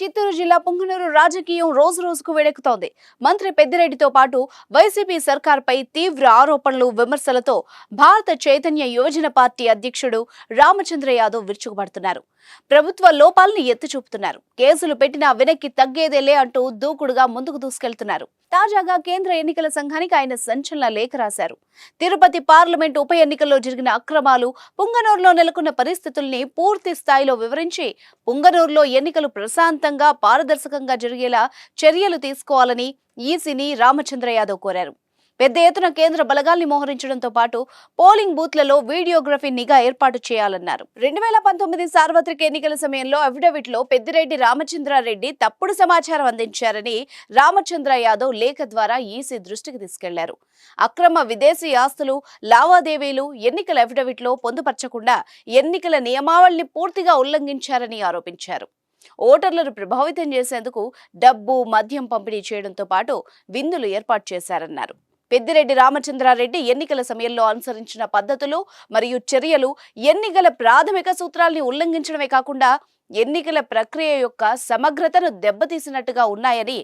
చిత్తూరు జిల్లా పుంగనూరు రాజకీయం రోజు రోజుకు వేడెక్కుతోంది మంత్రి పెద్దిరెడ్డితో పాటు వైసీపీ సర్కార్పై తీవ్ర ఆరోపణలు విమర్శలతో భారత చైతన్య యోజన పార్టీ అధ్యక్షుడు రామచంద్ర యాదవ్ విరుచుకుపడుతున్నారు. ప్రభుత్వ లోపాలను ఎత్తి చూపుతున్నారు కేసులు పెట్టినా వెనక్కి తగ్గేదేలే అంటూ దూకుడుగా ముందుకు దూసుకెళ్తున్నారు. తాజాగా కేంద్ర ఎన్నికల సంఘానికి ఆయన సంచలన లేఖ రాశారు. తిరుపతి పార్లమెంట్ ఉప ఎన్నికల్లో జరిగిన అక్రమాలు పుంగనూరులో నెలకొన్న పరిస్థితుల్ని పూర్తి స్థాయిలో వివరించి పుంగనూరులో ఎన్నికలు ప్రశాంతంగా పారదర్శకంగా జరిగేలా చర్యలు తీసుకోవాలని ఈసీని రామచంద్ర యాదవ్ కోరారు. పెద్ద ఎత్తున కేంద్ర బలగాల్ని మోహరించడంతో పాటు పోలింగ్ బూత్లలో వీడియోగ్రఫీ నిఘా ఏర్పాటు చేయాలన్నారు. రెండు వేల పంతొమ్మిది సార్వత్రిక ఎన్నికల సమయంలో అఫిడవిట్లో పెద్దిరెడ్డి రామచంద్రారెడ్డి తప్పుడు సమాచారం అందించారని రామచంద్ర యాదవ్ లేఖ ద్వారా ఈసీ దృష్టికి తీసుకెళ్ళారు. అక్రమ విదేశీ ఆస్తులు లావాదేవీలు ఎన్నికల అఫిడవిట్లో పొందుపరచకుండా ఎన్నికల నియమావళిని పూర్తిగా ఉల్లంఘించారని ఆరోపించారు. ఓటర్లను ప్రభావితం చేసేందుకు డబ్బు మద్యం పంపిణీ చేయడంతో పాటు విందులు ఏర్పాటు చేశారన్నారు. పెద్దిరెడ్డి రామచంద్రారెడ్డి ఎన్నికల సమయంలో అనుసరించిన పద్ధతులు మరియు చర్యలు ఎన్నికల ప్రాథమిక సూత్రాల్ని ఉల్లంఘించడమే కాకుండా ఎన్నికల ప్రక్రియ యొక్క సమగ్రతను దెబ్బతీసినట్టుగా ఉన్నాయని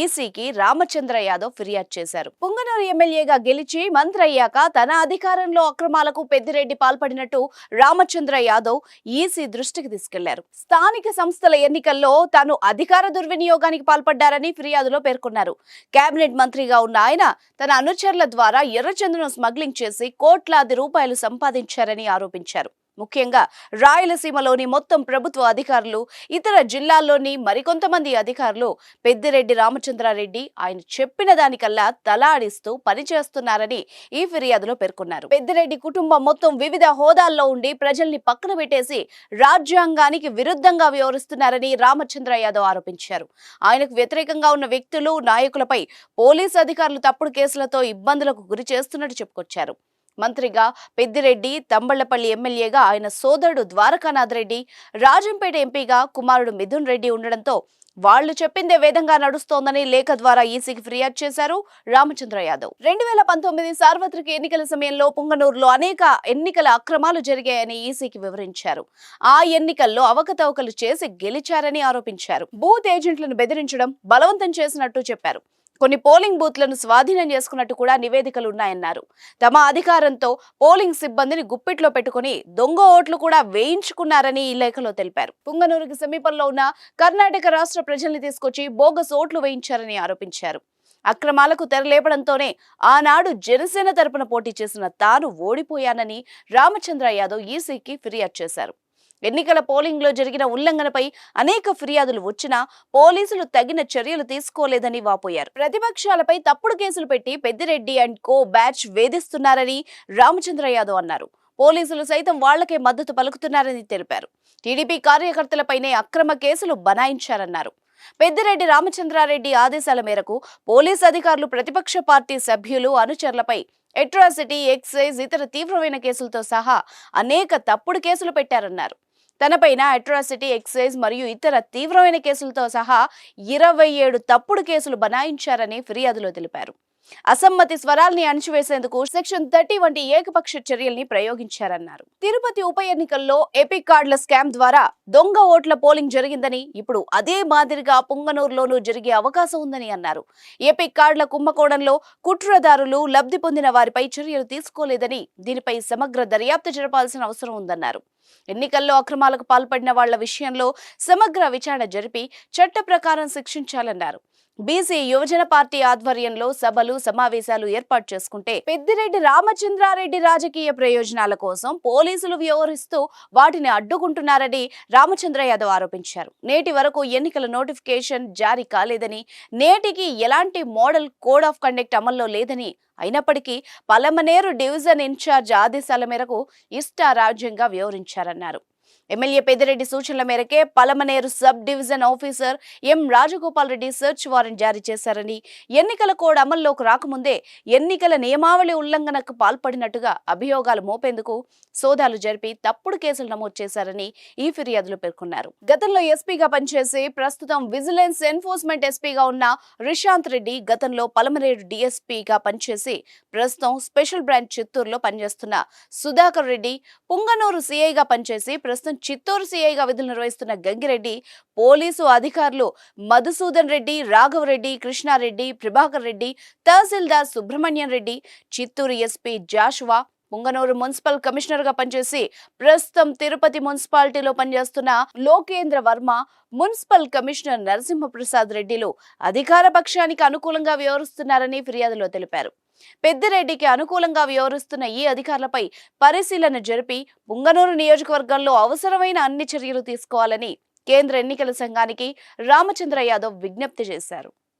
ఈసీకి రామచంద్ర యాదవ్ ఫిర్యాదు చేశారు. పుంగనూరు ఎమ్మెల్యేగా గెలిచి మంత్రి అయ్యాక తన అధికారంలో అక్రమాలకు పెద్దిరెడ్డి పాల్పడినట్టు రామచంద్ర యాదవ్ ఈసీ దృష్టికి తీసుకెళ్ళారు. స్థానిక సంస్థల ఎన్నికల్లో తాను అధికార దుర్వినియోగానికి పాల్పడ్డారని ఫిర్యాదులో పేర్కొన్నారు. కేబినెట్ మంత్రిగా ఉన్న ఆయన తన అనుచరుల ద్వారా ఎర్రచందనం స్మగ్లింగ్ చేసి కోట్లాది రూపాయలు సంపాదించారని ఆరోపించారు. ముఖ్యంగా రాయలసీమలోని మొత్తం ప్రభుత్వ అధికారులు ఇతర జిల్లాల్లోని మరికొంతమంది అధికారులు పెద్దిరెడ్డి రామచంద్రారెడ్డి ఆయన చెప్పిన దానికల్లా తలాడిస్తూ పనిచేస్తున్నారని ఈ ఫిర్యాదులో పేర్కొన్నారు. పెద్దిరెడ్డి కుటుంబం మొత్తం వివిధ హోదాల్లో ఉండి ప్రజల్ని పక్కన పెట్టేసి రాజ్యాంగానికి విరుద్ధంగా వ్యవహరిస్తున్నారని రామచంద్ర యాదవ్ ఆరోపించారు. ఆయనకు వ్యతిరేకంగా ఉన్న వ్యక్తులు నాయకులపై పోలీసు అధికారులు తప్పుడు కేసులతో ఇబ్బందులకు గురి చేస్తున్నట్టు చెప్పుకొచ్చారు. మంత్రిగా పెద్దిరెడ్డి తంబళ్ళపల్లి ఎమ్మెల్యేగా ఆయన సోదరుడు ద్వారకానాథ్ రెడ్డి రాజంపేట ఎంపీగా కుమారుడు మిథున్ రెడ్డి ఉండడంతో వాళ్ళు చెప్పిందే వేదంగా నడుస్తోందని లేఖ ద్వారా ఈసీకి ఫిర్యాదు చేశారు రామచంద్ర యాదవ్. రెండు వేల పంతొమ్మిది సార్వత్రిక ఎన్నికల సమయంలో పుంగనూరులో అనేక ఎన్నికల అక్రమాలు జరిగాయని ఈసీకి వివరించారు. ఆ ఎన్నికల్లో అవకతవకలు చేసి గెలిచారని ఆరోపించారు. బూత్ ఏజెంట్లను బెదిరించడం బలవంతం చేసినట్టు చెప్పారు. కొన్ని పోలింగ్ బూత్లను స్వాధీనం చేసుకున్నట్టు కూడా నివేదికలు ఉన్నాయన్నారు. తమ అధికారంతో పోలింగ్ సిబ్బందిని గుప్పిట్లో పెట్టుకుని దొంగ ఓట్లు కూడా వేయించుకున్నారని ఈ లేఖలో తెలిపారు. పుంగనూరుకి సమీపంలో ఉన్న కర్ణాటక రాష్ట్ర ప్రజల్ని తీసుకొచ్చి బోగస్ ఓట్లు వేయించారని ఆరోపించారు. అక్రమాలకు తెరలేపడంతోనే ఆనాడు జనసేన తరపున పోటీ చేసిన తాను ఓడిపోయానని రామచంద్ర యాదవ్ ఈసీకి ఫిర్యాదు చేశారు. ఎన్నికల పోలింగ్లో జరిగిన ఉల్లంఘనపై అనేక ఫిర్యాదులు వచ్చినా పోలీసులు తగిన చర్యలు తీసుకోలేదని వాపోయారు. ప్రతిపక్షాలపై తప్పుడు కేసులు పెట్టి పెద్దిరెడ్డి అండ్ కో బ్యాచ్ వేధిస్తున్నారని రామచంద్ర యాదవ్ అన్నారు. పోలీసులు సైతం వాళ్ళకే మద్దతు పలుకుతున్నారని తెలిపారు. టీడీపీ కార్యకర్తలపైనే అక్రమ కేసులు బనాయించారన్నారు. పెద్దిరెడ్డి రామచంద్రారెడ్డి ఆదేశాల మేరకు పోలీస్ అధికారులు ప్రతిపక్ష పార్టీ సభ్యులు అనుచరులపై ఎట్రాసిటీ ఎక్సైజ్ ఇతర తీవ్రమైన కేసులతో సహా అనేక తప్పుడు కేసులు పెట్టారన్నారు. తనపైన అట్రాసిటీ ఎక్సైజ్ మరియు ఇతర తీవ్రమైన కేసులతో సహా ఇరవై ఏడు తప్పుడు కేసులు బనాయించారని ఫిర్యాదులో తెలిపారు. అసమ్మతి స్వరాల్ని అణిచివేసేందుకు సెక్షన్ థర్టీ వంటి ఏకపక్ష చర్యల్ని ప్రయోగించారన్నారు. తిరుపతి ఉప ఎన్నికల్లో ఎపిక్ కార్డుల స్కామ్ ద్వారా దొంగ ఓట్ల పోలింగ్ జరిగిందని ఇప్పుడు అదే మాదిరిగా పుంగనూరులోనూ జరిగే అవకాశం ఉందని అన్నారు. ఎపిక్ కార్డుల కుంభకోణంలో కుట్రదారులు లబ్ధి పొందిన వారిపై చర్యలు తీసుకోలేదని దీనిపై సమగ్ర దర్యాప్తు జరపాల్సిన అవసరం ఉందన్నారు. ఎన్నికల్లో అక్రమాలకు పాల్పడిన వాళ్ళ విషయంలో సమగ్ర విచారణ జరిపి చట్ట ప్రకారం శిక్షించాలన్నారు. బీసీ యువజన పార్టీ ఆధ్వర్యంలో సభలు సమావేశాలు ఏర్పాటు చేసుకుంటే పెద్దిరెడ్డి రామచంద్రారెడ్డి రాజకీయ ప్రయోజనాల కోసం పోలీసులు వ్యవహరిస్తూ వాటిని అడ్డుకుంటున్నారని రామచంద్ర యాదవ్ ఆరోపించారు. నేటి వరకు ఎన్నికల నోటిఫికేషన్ జారీ కాలేదని నేటికి ఎలాంటి మోడల్ కోడ్ ఆఫ్ కండక్ట్ అమల్లో లేదని అయినప్పటికీ పలమనేరు డివిజన్ ఇన్ఛార్జ్ ఆదేశాల మేరకు ఇష్టారాజ్యంగా చేశారన్నారు. ఎమ్మెల్యే పెద్దిరెడ్డి సూచనల మేరకే Palamaner sub division officer M Rajagopal Reddy search warrant జారీ చేశారని. ఎన్నికల కోడ్ అమల్లోకి రాకముందే ఎన్నికల నియమావళి ఉల్లంఘనకు పాల్పడినట్టుగా అభియోగాలు మోపేందుకు సోదాలు జరిపి తప్పుడు కేసులు నమోదు చేశారని ఈ ఫిర్యాదులో పేర్కొన్నారు. గతంలో ఎస్పీగా పనిచేసి ప్రస్తుతం విజిలెన్స్ ఎన్ఫోర్స్మెంట్ ఎస్పీగా ఉన్న రిషాంత్ రెడ్డి గతంలో పలమనేరు డిఎస్పీగా పనిచేసి ప్రస్తుతం స్పెషల్ బ్రాంచ్ చిత్తూరులో పనిచేస్తున్న సుధాకర్ రెడ్డి పుంగనూరు సీఐగా పనిచేసి ప్రస్తుతం చిత్తూరు సీఐగా విధులు నిర్వహిస్తున్న గంగిరెడ్డి పోలీసు అధికారులు Madhusudan Reddy Raghavareddy Krishnareddy Prabhakar Reddy tahsildar Subrahmanyam Reddy Chittoor SP Joshua Punganur municipal కమిషనర్గా పనిచేసి ప్రస్తుతం తిరుపతి మున్సిపాలిటీలో పనిచేస్తున్న లోకేంద్ర వర్మ మున్సిపల్ కమిషనర్ నరసింహప్రసాద్ రెడ్డిలు అధికార పక్షానికి అనుకూలంగా వ్యవహరిస్తున్నారని ఫిర్యాదులో తెలిపారు. పెద్దిరెడ్డికి అనుకూలంగా వ్యవహరిస్తున్న ఈ అధికారులపై పరిశీలన జరిపి పుంగనూరు నియోజకవర్గంలో అవసరమైన అన్ని చర్యలు తీసుకోవాలని కేంద్ర ఎన్నికల సంఘానికి రామచంద్ర యాదవ్ విజ్ఞప్తి చేశారు.